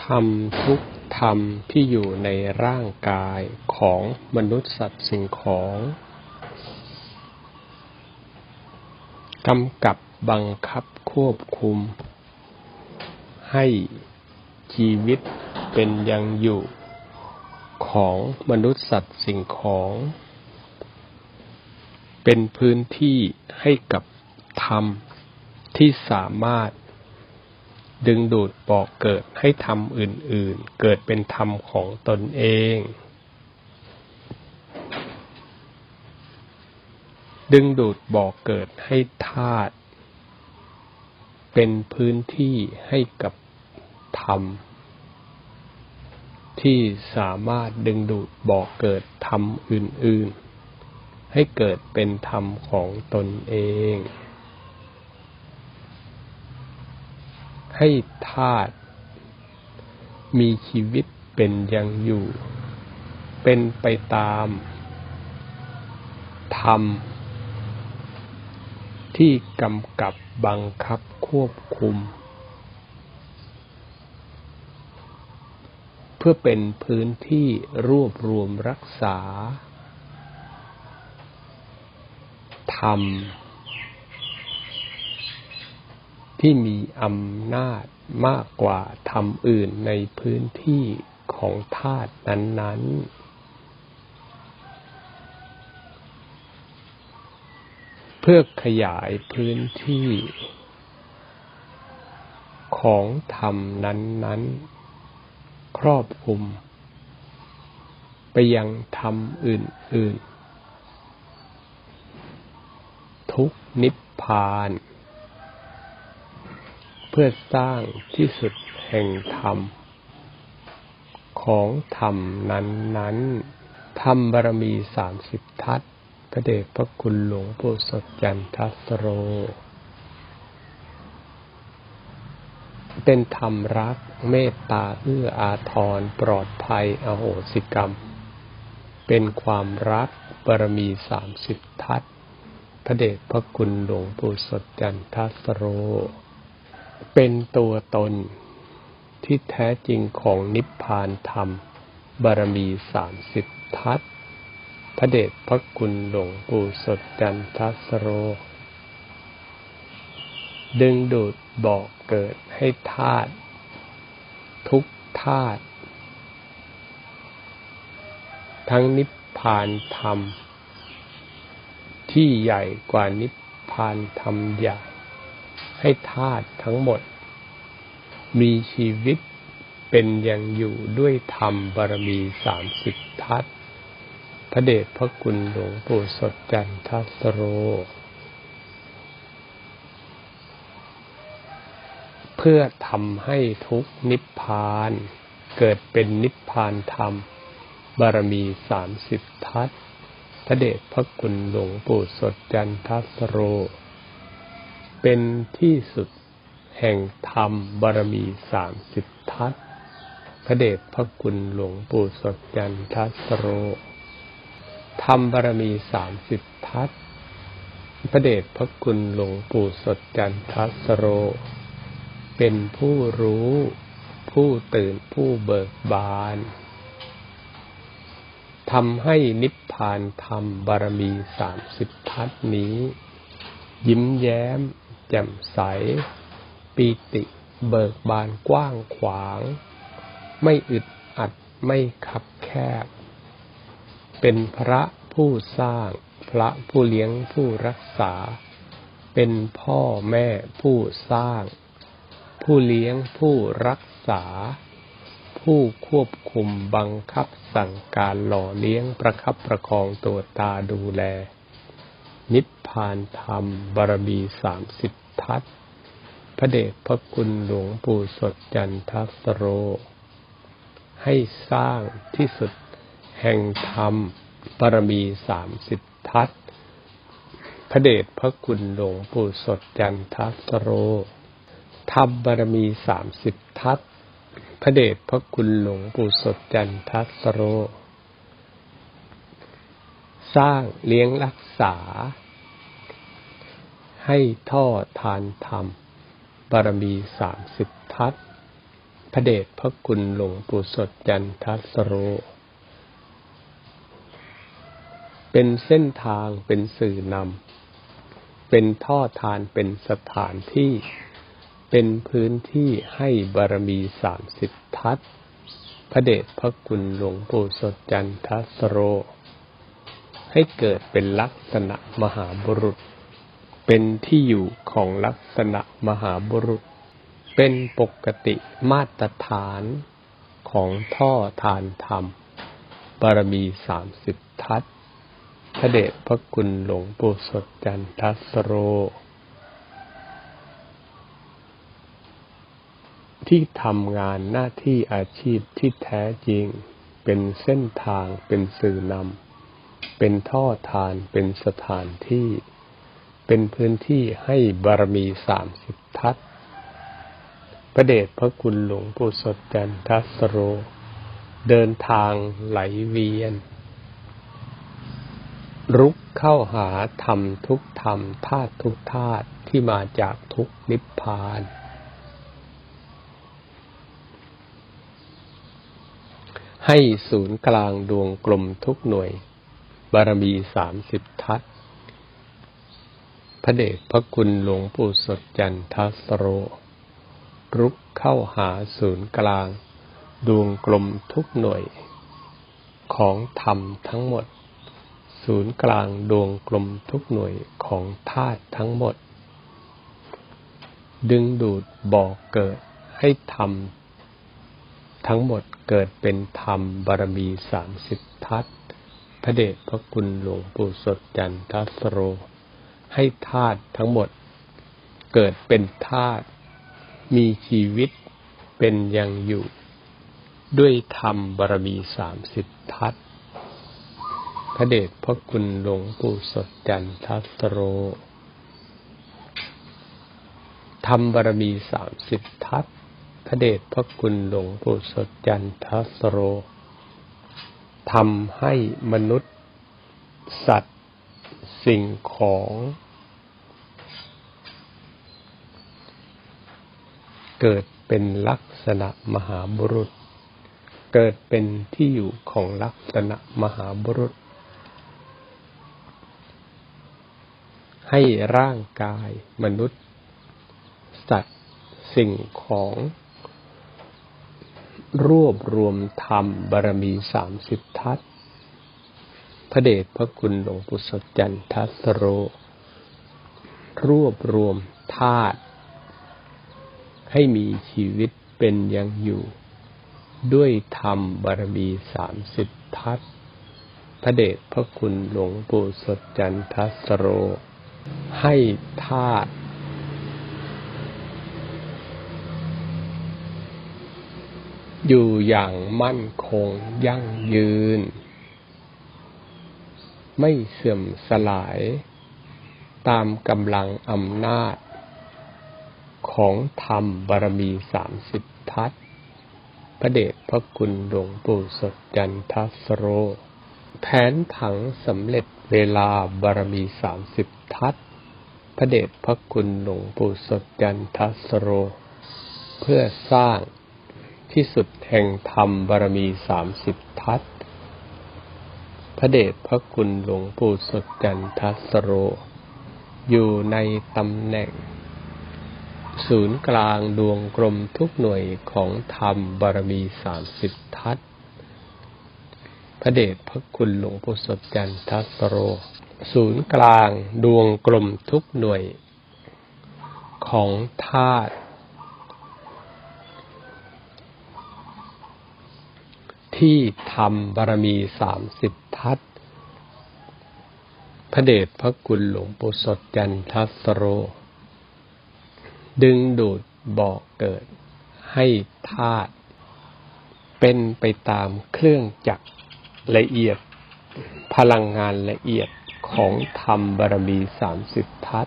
ธรรมทุกธรรมที่อยู่ในร่างกายของมนุษย์สัตว์สิ่งของกำกับบังคับควบคุม ให้ชีวิตเป็นยังอยู่ของมนุษย์สัตว์สิ่งของ เป็นพื้นที่ให้กับธรรมที่สามารถ ดึงดูดบอกเกิดให้ธรรมอื่น ๆ เกิดเป็นธรรมของตนเอง ดึงดูดบอกเกิดให้ธาตุเป็นพื้นที่ให้กับธรรม ที่สามารถดึงดูดบอกเกิดธรรมอื่น ๆ ให้เกิดเป็นธรรมของตนเอง ให้ธาตุมีชีวิตเป็นยังอยู่ เป็นไปตามธรรมที่กำกับบังคับควบคุม เพื่อเป็นพื้นที่รวบรวมรักษาธรรม ที่มีอำนาจมากกว่าธรรมอื่นในพื้นที่ของธาตุนั้น ๆเพื่อขยายพื้นที่ ของธรรมนั้น ๆ ครอบคลุม ไปยังธรรมอื่น ๆ ทุกนิพพาน เพื่อสร้างที่สุดแห่งธรรม ของธรรมนั้นๆธรรมบารมีสามสิบทัศพระเดชพระคุณหลวงปู่สดจันทัสโร เป็นธรรมรักเมตตาเอื้ออาทรปลอดภัยอโหสิกรรม เป็นความรักบารมีสามสิบทัศพระเดชพระคุณหลวงปู่สดจันทัสโร เป็นตัวตนที่แท้จริงของนิพพานธรรม บารมีสามสิบทัศพระเดชพระคุณหลวงปู่สดจันทัสโร ดึงดูดบอกเกิดให้ธาตุทุกธาตุทั้งนิพพานธรรม ที่ใหญ่กว่านิพพานธรรมใหญ่ ให้ธาตุทั้งหมด มีชีวิตเป็นอยังอยู่ด้วยธรรมบารมีสามสิบทัศพระเดชพระคุณหลวงปู่สดจันทัสโร เพื่อทำให้ทุกนิพพาน เกิดเป็นนิพพานธรรม บารมีสามสิบทัศพระเดชพระคุณหลวงปู่สดจันทัสโร เป็นที่สุดแห่งธรรมบารมีสามสิบทัศพระเดชพระคุณหลวงปู่สดจันทัสโร ธรรมบารมีสามสิบทัศพระเดชพระคุณหลวงปู่สดจันทัสโร เป็นผู้รู้ผู้ตื่นผู้เบิกบานทำให้นิพพานธรรมบารมีสามสิบทัศนี้ ยิ้มแย้ม จ่มใส ปีติเบิกบานกว้างขวาง ไม่อึดอัดไม่คับแคบ เป็นพระผู้สร้าง พระผู้เลี้ยงผู้รักษา เป็นพ่อแม่ผู้สร้าง ผู้เลี้ยงผู้รักษา ผู้ควบคุมบังคับสั่งการหล่อเลี้ยงประคับประคองตัวตาดูแลนิพพานธรรมบารมีสามสิบ ทัศพระเดชพระคุณหลวงปู่สดจันทัสโร ให้สร้างที่สุดแห่งธรรมบารมีสามสิบทัศพระเดชพระคุณหลวงปู่สดจันทัสโรธรรมบารมีสามสิบทัศพระเดชพระคุณหลวงปู่สดจันทัสโร สร้างเลี้ยงรักษา ให้ท่อทานธรรม บารมีสามสิบทัศพระเดชพระคุณหลวงปู่สดจันทัสโร เป็นเส้นทางเป็นสื่อนำ เป็นท่อทานเป็นสถานที่ เป็นพื้นที่ให้บารมีสามสิบทัศพระเดชพระคุณหลวงปู่สดจันทัสโร ให้เกิดเป็นลักษณะมหาบุรุษ เป็นที่อยู่ของลักษณะมหาบุรุษ เป็นปกติมาตรฐานของท่อทานธรรม บารมีสามสิบทัศพระเดชพระคุณหลวงปู่สดจันทสโร ที่ทำงานหน้าที่อาชีพที่แท้จริง เป็นเส้นทางเป็นสื่อนำเป็นท่อทานเป็นสถานที่ เป็นพื้นที่ให้บารมีสามสิบทัศพระเดชพระคุณหลวงปู่สดจันทสโร เดินทางไหลเวียน รุกเข้าหาธรรมทุกธรรมธาตุทุกธาตุที่มาจากทุกนิพพาน ให้ศูนย์กลางดวงกลมทุกหน่วย บารมีสามสิบทัศ พระเดชพระคุณหลวงปู่สดจันทสโร รุกเข้าหาศูนย์กลาง ดวงกลมทุกหน่วย ของธรรมทั้งหมด ศูนย์กลางดวงกลมทุกหน่วยของธาตุทั้งหมด ดึงดูดบอกเกิดให้ธรรม ทั้งหมดเกิดเป็นธรรมบารมีสามสิบทัศพระเดชพระคุณหลวงปู่สดจันทสโร ให้ธาตุทั้งหมด เกิดเป็นธาตุมีชีวิตเป็นยังอยู่ ด้วยธรรมบารมีสามสิบทัศพระเดชพระคุณหลวงปู่สดจันทัสโรธรรมบารมีสามสิบทัศพระเดชพระคุณหลวงปู่สดจันทัสโรทำให้มนุษย์ สัตว สิ่งของ เกิดเป็นลักษณะมหาบุรุษ เกิดเป็นที่อยู่ของลักษณะมหาบุรุษ ให้ร่างกายมนุษย์ สัตว์สิ่งของรวบรวมธรรมบารมีสามสิบทัศ พระเดชพระคุณหลวงปู่สดจันทัสโร รวบรวมธาตุให้มีชีวิตเป็นยังอยู่ ด้วยธรรมบารมีสามสิบทัศพระเดชพระคุณหลวงปู่สดจันทัสโร ให้ธาตุอยู่อย่างมั่นคงยั่งยืน ไม่เสื่อมสลาย ตามกำลังอำนาจ ของธรรมบารมีสามสิบทัศพระเดชพระคุณหลวงปู่สดจันทสโร แผนผังสำเร็จเวลาบารมีสามสิบทัศพระเดชพระคุณหลวงปู่สดจันทสโร เพื่อสร้างที่สุดแห่งธรรมบารมีสามสิบทัศ ระเดชพระคุณหลวงปู่สดจันทสโร อยู่ในตำแหน่ง ศูนย์กลางดวงกลมทุกหน่วยของธรรมบารมีสามสิบทัศพระเดชพระคุณหลวงปู่สดจันทสโร ศูนย์กลางดวงกลมทุกหน่วยของธาตุ ที่ทำบารมีสามสิบทัศพระเดชพระคุณหลวงปู่สดจันทัสโร ดึงดูดบอกเกิด ให้ธาตุเป็นไปตามเครื่องจักรละเอียด พลังงานละเอียดของธรรมบารมีสามสิบทัศ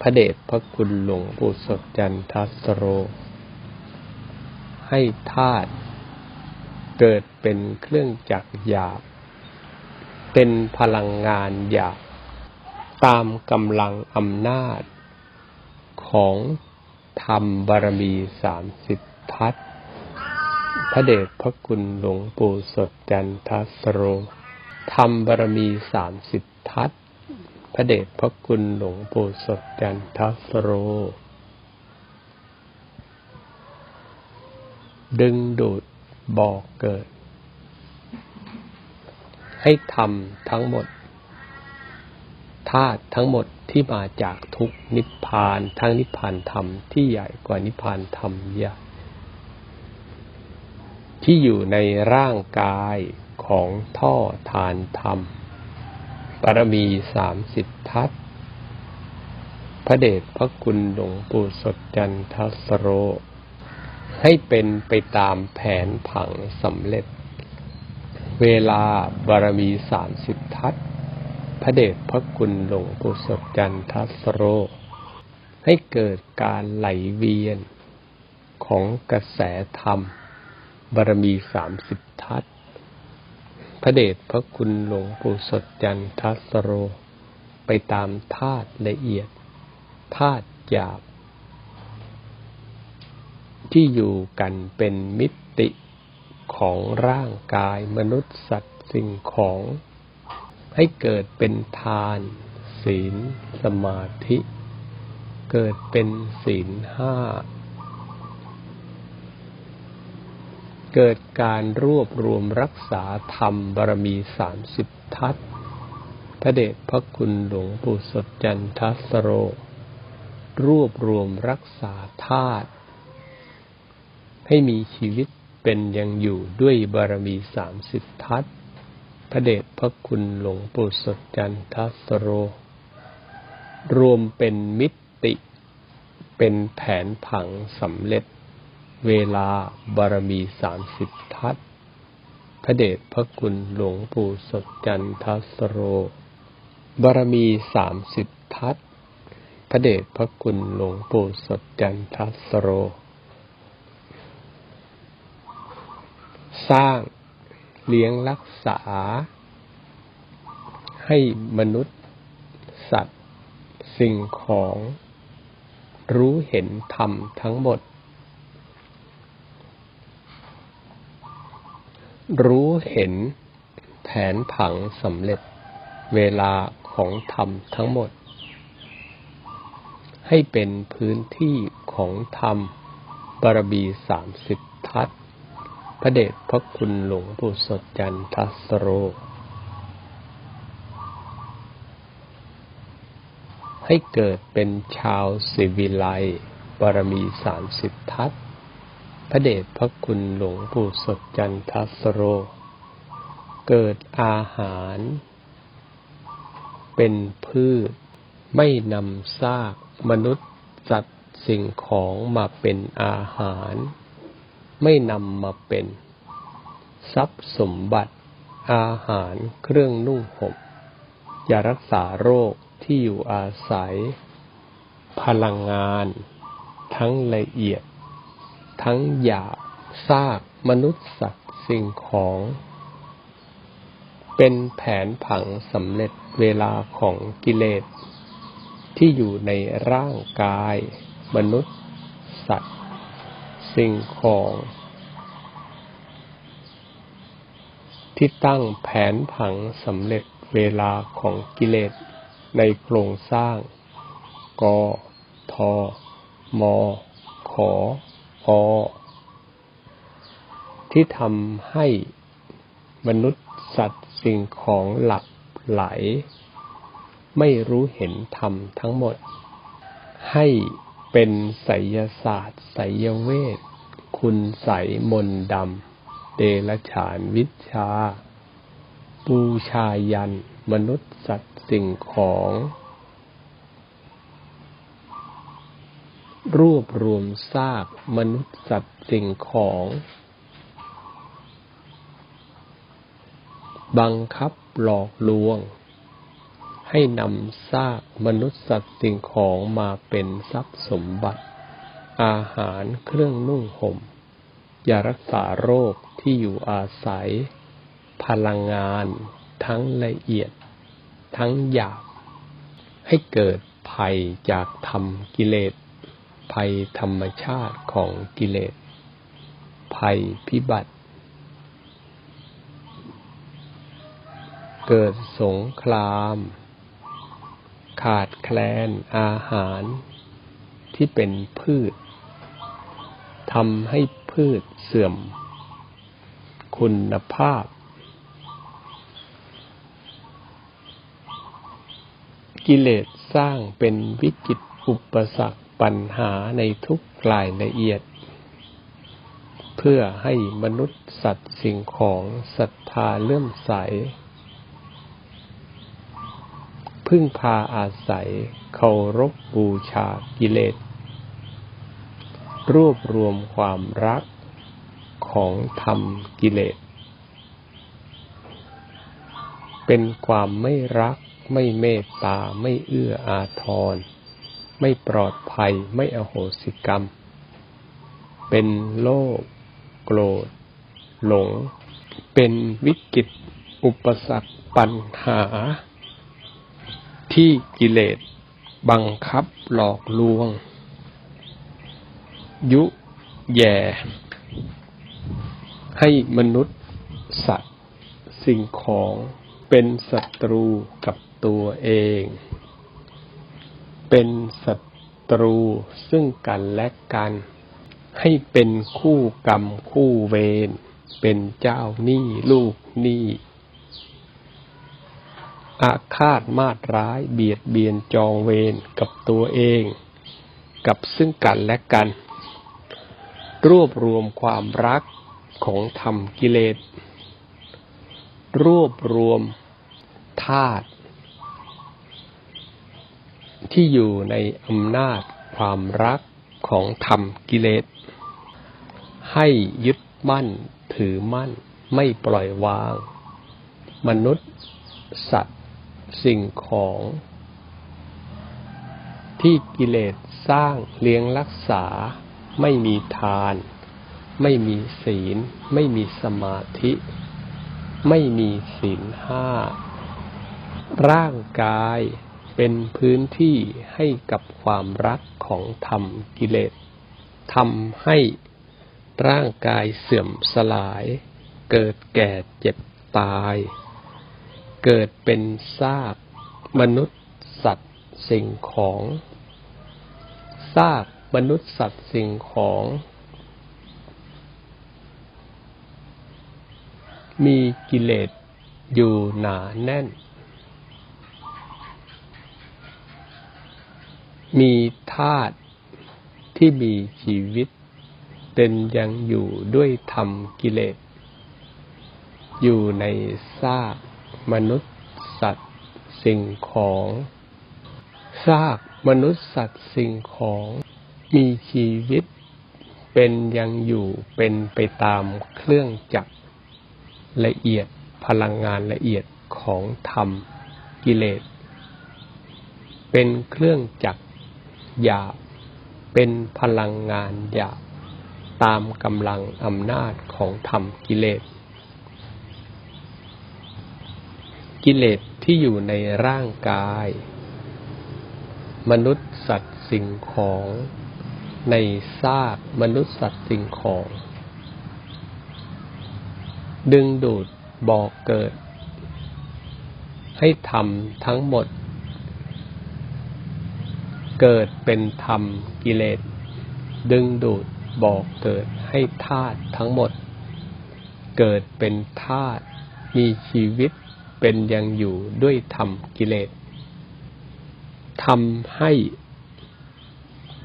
พระเดชพระคุณหลวงปู่สดจันทัสโร ให้ธาตุ เกิดเป็นเครื่องจักรหยาบ เป็นพลังงานหยาบ ตามกำลังอำนาจ ของธรรมบารมีสามสิบทัศพระเดชพระคุณหลวงปู่สดจันทสโร ธรรมบารมีสามสิบทัศพระเดชพระคุณหลวงปู่สดจันทสโร ดึงดูด บอกเกิด ให้ทำทั้งหมดธาตุทั้งหมดที่มาจากทุกนิพพานทั้งนิพพานธรรมที่ใหญ่กว่านิพพานธรรมใหญ่ที่อยู่ในร่างกายของท่อทานธรรมปรมีสามสิบทัศพระเดชพระคุณหลวงปู่สดจันทสโร ให้เป็นไปตามแผนผังสำเร็จ เวลาบารมีสามสิบทัศพระเดชพระคุณหลวงปู่สดจันทัสโร ให้เกิดการไหลเวียนของกระแสธรรม บารมีสามสิบทัศพระเดชพระคุณหลวงปู่สดจันทัสโร ไปตามธาตุละเอียดธาตุหยาบ ที่อยู่กันเป็นมิติของร่างกายมนุษย์สัตว์สิ่งของ ให้เกิดเป็นทาน ศีล สมาธิ เกิดเป็นศีลห้า เกิดการรวบรวมรักษาธรรมบารมีสามสิบทัศพระเดชพระคุณหลวงปู่สดจันทสโร รวบรวมรักษาธาตุ ให้มีชีวิตเป็นยังอยู่ด้วยบารมีสามสิบทัศพระเดชพระคุณหลวงปู่สดจันทสโร รวมเป็นมิติ เป็นแผนผังสำเร็จ เวลาบารมีสามสิบทัศพระเดชพระคุณหลวงปู่สดจันทสโร บารมีสามสิบทัศพระเดชพระคุณหลวงปู่สดจันทสโร สร้างเลี้ยงรักษา ให้มนุษย์ สัตว์ สิ่งของ รู้เห็นธรรมทั้งหมด รู้เห็นแผนผังสำเร็จเวลาของธรรมทั้งหมด ให้เป็นพื้นที่ของธรรมบารมีสามสิบทัศน พระเดชพระคุณหลวงปู่สดจันทสโร ให้เกิดเป็นชาวสิวิไลบารมีสามสิบทัศพระเดชพระคุณหลวงปู่สดจันทสโร เกิดอาหาร เป็นพืช ไม่นำซากมนุษย์สัตว์สิ่งของมาเป็นอาหาร ไม่นำมาเป็น ทรัพย์สมบัติ อาหารเครื่องนุ่งห่มยารักษาโรคที่อยู่อาศัย พลังงาน ทั้งละเอียด ทั้งหยาบซากมนุษย์สัตว์สิ่งของ เป็นแผนผังสำเร็จเวลาของกิเลส ที่อยู่ในร่างกาย มนุษย์ สัตว์ สิ่งของ ที่ตั้งแผนผังสำเร็จเวลาของกิเลสในโครงสร้าง ก ท มขอที่ทำให้มนุษย์สัตว์สิ่งของหลับไหล ไม่รู้เห็นธรรมทั้งหมด ให้ เป็นไสยศาสตร์ไสยเวท คุณใสยมนต์ดำเดลฉานวิชาบูชายัน มนุษย์สัตว์สิ่งของ รวบรวมซากมนุษย์สัตว์สิ่งของ บังคับหลอกลวง ให้นำซากมนุษย์สัตว์สิ่งของมาเป็นทรัพย์สมบัติ อาหารเครื่องนุ่งห่มยารักษาโรคที่อยู่อาศัย พลังงาน ทั้งละเอียด ทั้งหยาบให้เกิดภัยจากธรรมกิเลส ภัยธรรมชาติของกิเลส ภัยพิบัติ เกิดสงคราม ขาดแคลนอาหารที่เป็นพืชทำให้พืชเสื่อม คุณภาพ กิเลสสร้างเป็นวิกฤตอุปสรรคปัญหาในทุกรายละเอียด เพื่อให้มนุษย์สัตว์สิ่งของศรัทธาเลื่อมใส พึ่งพาอาศัยเคารพบูชากิเลส รวบรวมความรักของธรรมกิเลส เป็นความไม่รัก ไม่เมตตา ไม่เอื้ออาทร ไม่ปลอดภัย ไม่อโหสิกรรม เป็นโลภโกรธ หลง เป็นวิกฤต อุปสรรคปัญหา ที่กิเลสบังคับหลอกลวง ยุแย่ ให้มนุษย์ สัตว์ สิ่งของเป็นศัตรูกับตัวเอง เป็นศัตรูซึ่งกันและกัน ให้เป็นคู่กรรมคู่เวรเป็นเจ้าหนี้ลูกหนี้ อาฆาตมาตร้าย เบียดเบียนจองเวรกับตัวเอง กับซึ่งกันและกัน รวบรวมความรักของธรรมกิเลส รวบรวมธาตุที่อยู่ในอำนาจความรักของธรรมกิเลส ให้ยึดมั่นถือมั่นไม่ปล่อยวาง มนุษย์สัตว์ สิ่งของที่กิเลสสร้างเลี้ยงรักษา ไม่มีทาน ไม่มีศีล ไม่มีสมาธิ ไม่มีศีลห้า ร่างกายเป็นพื้นที่ให้กับความรักของธรรมกิเลสทำให้ร่างกายเสื่อมสลาย เกิดแก่เจ็บตาย เกิดเป็นซากมนุษย์สัตว์สิ่งของซากมนุษย์สัตว์สิ่งของ มีกิเลสอยู่หนาแน่น มีธาตุที่มีชีวิตเป็นยังอยู่ด้วยธรรมกิเลส อยู่ในซาก มนุษย์ สัตว์ สิ่งของซากมนุษย์สัตว์สิ่งของมีชีวิต เป็นยังอยู่เป็นไปตามเครื่องจักรละเอียดพลังงานละเอียดของธรรมกิเลส เป็นเครื่องจักรหยาบเป็นพลังงานหยาบตามกำลังอำนาจของธรรมกิเลส กิเลสที่อยู่ในร่างกาย มนุษย์สัตว์สิ่งของในซากมนุษย์สัตว์สิ่งของ ดึงดูดบอกเกิด ให้ทำทั้งหมด เกิดเป็นธรรมกิเลส ดึงดูดบอกเกิดให้ธาตุทั้งหมด เกิดเป็นธาตุมีชีวิต เป็นยังอยู่ด้วยธรรมกิเลสทำให้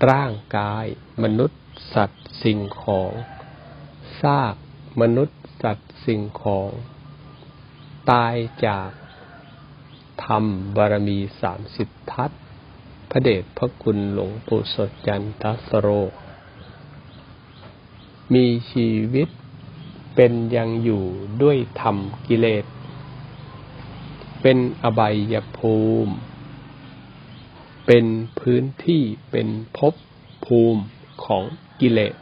ร่างกาย มนุษย์สัตว์สิ่งของซากมนุษย์สัตว์สิ่งของ ตายจากธรรมบารมีสามสิบทัศพระเดชพระคุณหลวงปู่สดจันทสโร มีชีวิตเป็นยังอยู่ด้วยธรรมกิเลส เป็นอบายภูมิ เป็นพื้นที่เป็นภพภูมิของกิเลส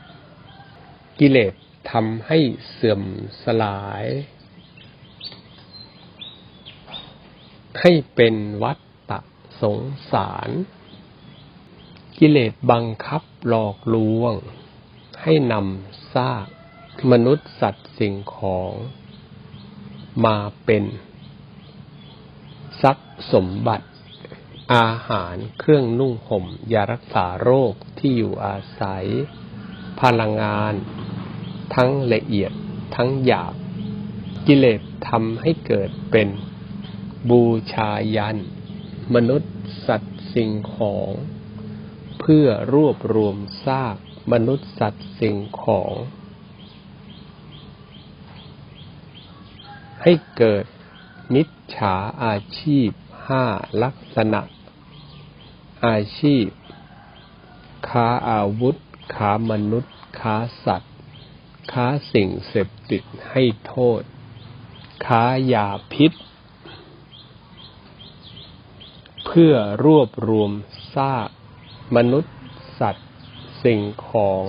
กิเลสทำให้เสื่อมสลาย ให้เป็นวัฏฏะสงสาร กิเลสบังคับหลอกลวง ให้นำซากมนุษย์สัตว์สิ่งของมาเป็น สมบัติ อาหารเครื่องนุ่งห่มยารักษาโรคที่อยู่อาศัย พลังงาน ทั้งละเอียดทั้งหยาบ กิเลสทำให้เกิดเป็นบูชายัน มนุษย์สัตว์สิ่งของ เพื่อรวบรวมซากมนุษย์สัตว์สิ่งของ ให้เกิดมิจฉาอาชีพ ห้าลักษณะ อาชีพ ค้าอาวุธ ค้ามนุษย์ ค้าสัตว์ ค้าสิ่งเสพติดให้โทษ ค้ายาพิษ เพื่อรวบรวมซากมนุษย์ สัตว์ สิ่งของ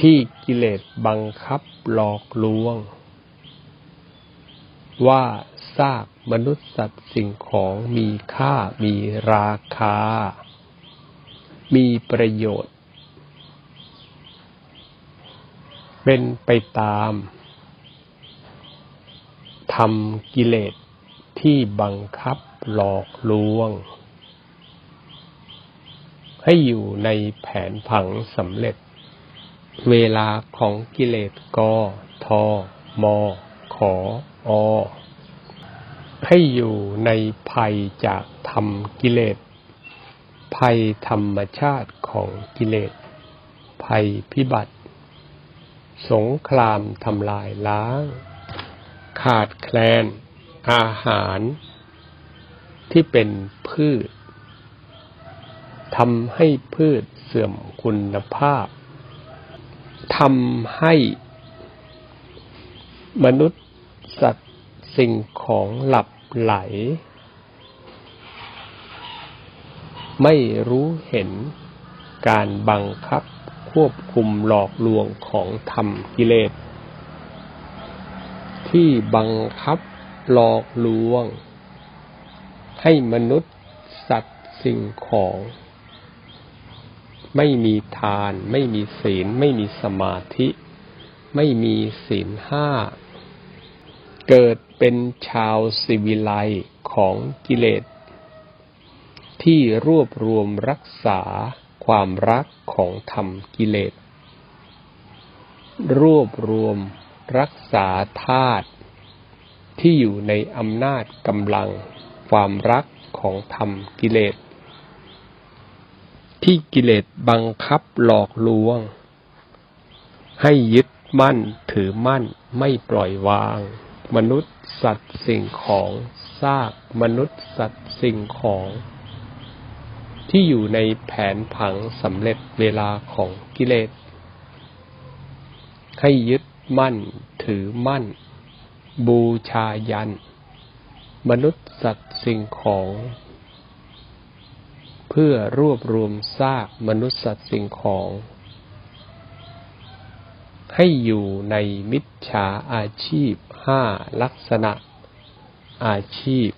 ที่กิเลสบังคับหลอกลวง ว่าซาก มนุษย์สัตว์สิ่งของมีค่ามีราคา มีประโยชน์ เป็นไปตามทำกิเลสที่บังคับหลอกลวง ให้อยู่ในแผนผังสำเร็จ เวลาของกิเลสกทมขออ ให้อยู่ในภัยจากธรรมกิเลส ภัยธรรมชาติของกิเลส ภัยพิบัติ สงครามทำลายล้าง ขาดแคลน อาหาร ที่เป็นพืชทำให้พืชเสื่อมคุณภาพทำให้มนุษย์สัตว สิ่งของหลับไหล ไม่รู้เห็นการบังคับควบคุมหลอกลวงของธรรมกิเลส ที่บังคับหลอกลวง ให้มนุษย์สัตว์สิ่งของ ไม่มีทาน ไม่มีศีล ไม่มีสมาธิ ไม่มีศีลห้า เกิดเป็นชาวสิวิไลของกิเลส ที่รวบรวมรักษาความรักของธรรมกิเลส รวบรวมรักษาธาตุที่อยู่ในอำนาจกำลังความรักของธรรมกิเลส ที่กิเลสบังคับหลอกลวง ให้ยึดมั่นถือมั่นไม่ปล่อยวาง มนุษย์สัตว์สิ่งของซากมนุษย์สัตว์สิ่งของ ที่อยู่ในแผนผังสำเร็จเวลาของกิเลส ให้ยึดมั่นถือมั่น บูชายัน มนุษย์สัตว์สิ่งของ เพื่อรวบรวมซากมนุษย์สัตว์สิ่งของ ให้อยู่ในมิจฉาอาชีพ ห้าลักษณะ อาชีพ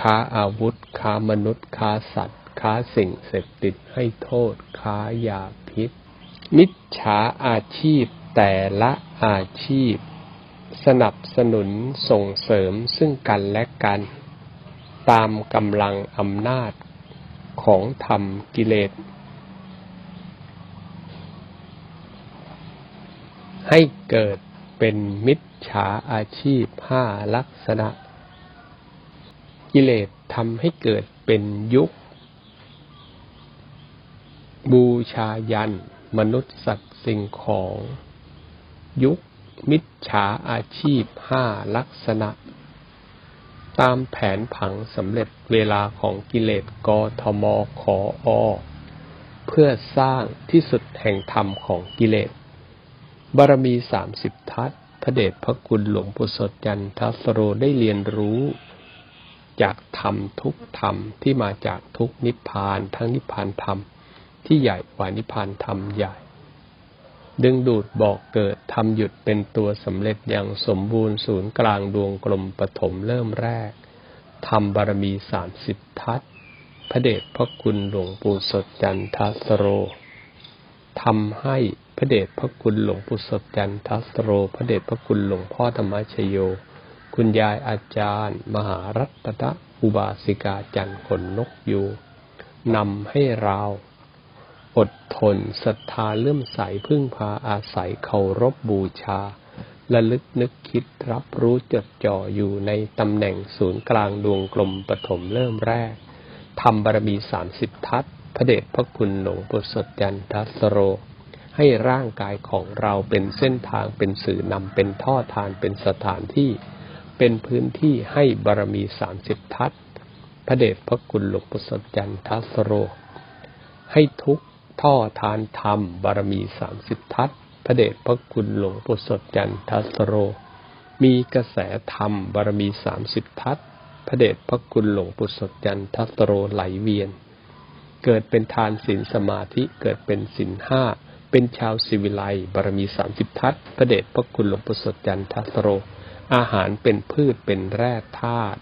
ค้าอาวุธ ค้ามนุษย์ ค้าสัตว์ ค้าสิ่งเสพติดให้โทษ ค้ายาพิษ มิจฉาอาชีพแต่ละอาชีพ สนับสนุนส่งเสริมซึ่งกันและกัน ตามกำลังอำนาจของธรรมกิเลสให้เกิด เป็นมิจฉาอาชีพห้าลักษณะ กิเลสทำให้เกิดเป็นยุค บูชายัน มนุษย์สัตว์สิ่งของ ยุค มิจฉาอาชีพห้าลักษณะ ตามแผนผังสำเร็จเวลาของกิเลสกทมขออ เพื่อสร้างที่สุดแห่งธรรมของกิเลส บารมีสามสิบทัศพระเดชพระคุณหลวงปู่สดยันทัสโรได้เรียนรู้ จากธรรมทุกธรรมที่มาจากทุกนิพพานทั้งนิพพานธรรม ที่ใหญ่กว่านิพพานธรรมใหญ่ ดึงดูดบอกเกิดทำหยุดเป็นตัวสำเร็จอย่างสมบูรณ์ศูนย์กลางดวงกลมปฐมเริ่มแรกทำบารมีสามสิบทัศพระเดชพระคุณหลวงปู่สดจันทัสโร ทำให้พระเดชพระคุณหลวงปู่สดจันทัสโร พระเดชพระคุณหลวงพ่อธรรมชโย คุณยายอาจารย์ มหารัตนอุบาสิกาจันทร์ขนนกยูงนำให้เราอดทนศรัทธาเลื่อมใสพึ่งพาอาศัยเคารพบูชาระลึกนึกคิดรับรู้จดจ่ออยู่ในตำแหน่งศูนย์กลางดวงกลมปฐมเริ่มแรกทำบารมีสามสิบทัศ พระเดชพระคุณหลวงปู่สดจันทัสโร ให้ร่างกายของเราเป็นเส้นทางเป็นสื่อนำเป็นท่อทานเป็นสถานที่ เป็นพื้นที่ให้บารมีสามสิบทัศพระเดชพระคุณหลวงปู่สดจันทัสโร ให้ทุกท่อทานธรรมบารมีสามสิบทัศพระเดชพระคุณหลวงปู่สดจันทัสโร มีกระแสธรรมบารมีสามสิบทัศพระเดชพระคุณหลวงปู่สดจันทัสโรไหลเวียน เกิดเป็นทานศีลสมาธิเกิดเป็นศีลห้าเป็นชาวสิวิไลบารมีสามสิบทัศพระเดชพระคุณหลวงปู่สดจันทัสโร อาหารเป็นพืชเป็นแร่ธาตุ